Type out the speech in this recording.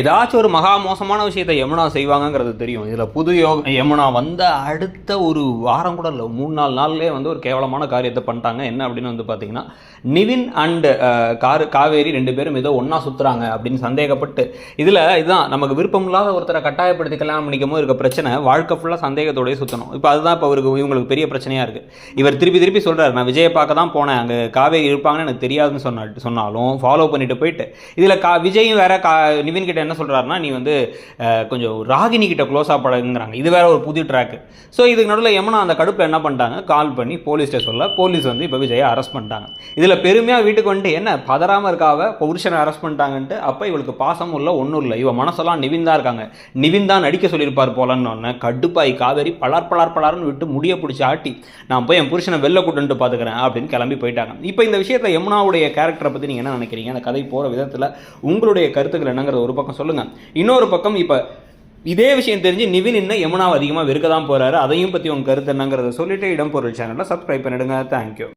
ஏதாச்சும் ஒரு மகா மோசமான விஷயத்தை யமுனா செய்வாங்கங்கிறது தெரியும். இதில் புது யோக யமுனா வந்த அடுத்த ஒரு வாரம் கூட இல்லை மூணு நாலு நாள்லேயே வந்து ஒரு கேவலமான காரியத்தை பண்ணிட்டாங்க. என்ன அப்படின்னு வந்து பார்த்தீங்கன்னா நிவின் அண்டு காரு காவேரி ரெண்டு பேரும் ஏதோ ஒன்றா சுற்றுறாங்க அப்படின்னு சந்தேகப்பட்டு இதில் இதுதான் நமக்கு விருப்பம் இல்லாத ஒருத்தரை கட்டாயப்படுத்தி கல்யாணம் பண்ணிக்கும்போது இருக்க பிரச்சனை வாழ்க்கை ஃபுல்லாக சந்தேகத்தோடய சுற்றணும் இப்போ அதுதான் இப்போ அவருக்கு இவங்களுக்கு பெரிய பிரச்சனையாக இருக்குது இவர் திருப்பி திருப்பி சொல்கிறார் நான் விஜயை பார்க்க தான் போனேன். அங்கே காவேரி இருப்பாங்கன்னு எனக்கு தெரியாதுன்னு சொன்னா சொன்னாலும் ஃபாலோ பண்ணிட்டு போயிட்டு. இதில் கா விஜயும் வேற கா நிவின் கிட்ட என்ன சொல்கிறாருன்னா நீ வந்து கொஞ்சம் ராகினி கிட்ட க்ளோஸாக பழகுங்கிறாங்க. இது வேற ஒரு புது ட்ராக்கு ஸோ இதுக்கு நடுவில் யமுனா அந்த கடுப்பில் என்ன பண்ணிட்டாங்க? கால் பண்ணி போலீஸ் சொல்ல போலீஸ் வந்து இப்போ விஜயை அரெஸ்ட் பண்ணிட்டாங்க. இதில் பெருமையாக வீட்டுக்கு வந்துட்டு என்ன பதறாமல் இருக்காவ? புருஷனை அரெஸ்ட் பண்ணிட்டாங்கன்ட்டு அப்போ இவளுக்கு பாசமும் இல்லை ஒன்றும் இல்லை. இவன் மனசெல்லாம் நிவின் தான் இருக்காங்க. நிவின் தான் நடிக்க சொல்லியிருப்பார் போலன்னு ஒன்று கடுப்பாய் காவேரி பலார் பலார் பலார்னு விட்டு முடிய பிடிச்சி ஆட்டி நான் போய் என் புருஷனை வெளில கூட்டுன்ட்டு பார்த்துக்கிறேன் அப்படின்னு கிளம்பி போயிட்டாங்க. இப்போ இந்த விஷயத்தில் யமுனாவுடைய கேரக்டரை பற்றி நீங்கள் என்ன நினைக்கிறீங்க? அந்த கதை போகிற விதத்தில் உங்களுடைய கருத்துக்கள் என்னங்கிறது ஒரு பக்கம் பக்கம் சொல்லுங்கள் இன்னொரு பக்கம் இப்போ இதே விஷயம் தெரிஞ்சு நிவின் இன்னும் யமுனாவை அதிகமாக வெறுக்க தான் போகிறாரு அதையும் பற்றி உங்கள் கருத்து என்னங்கிறத சொல்லிட்டு இடம்பொருள் சேனலில் சப்ஸ்கிரைப் பண்ணிடுங்க. தேங்க்யூ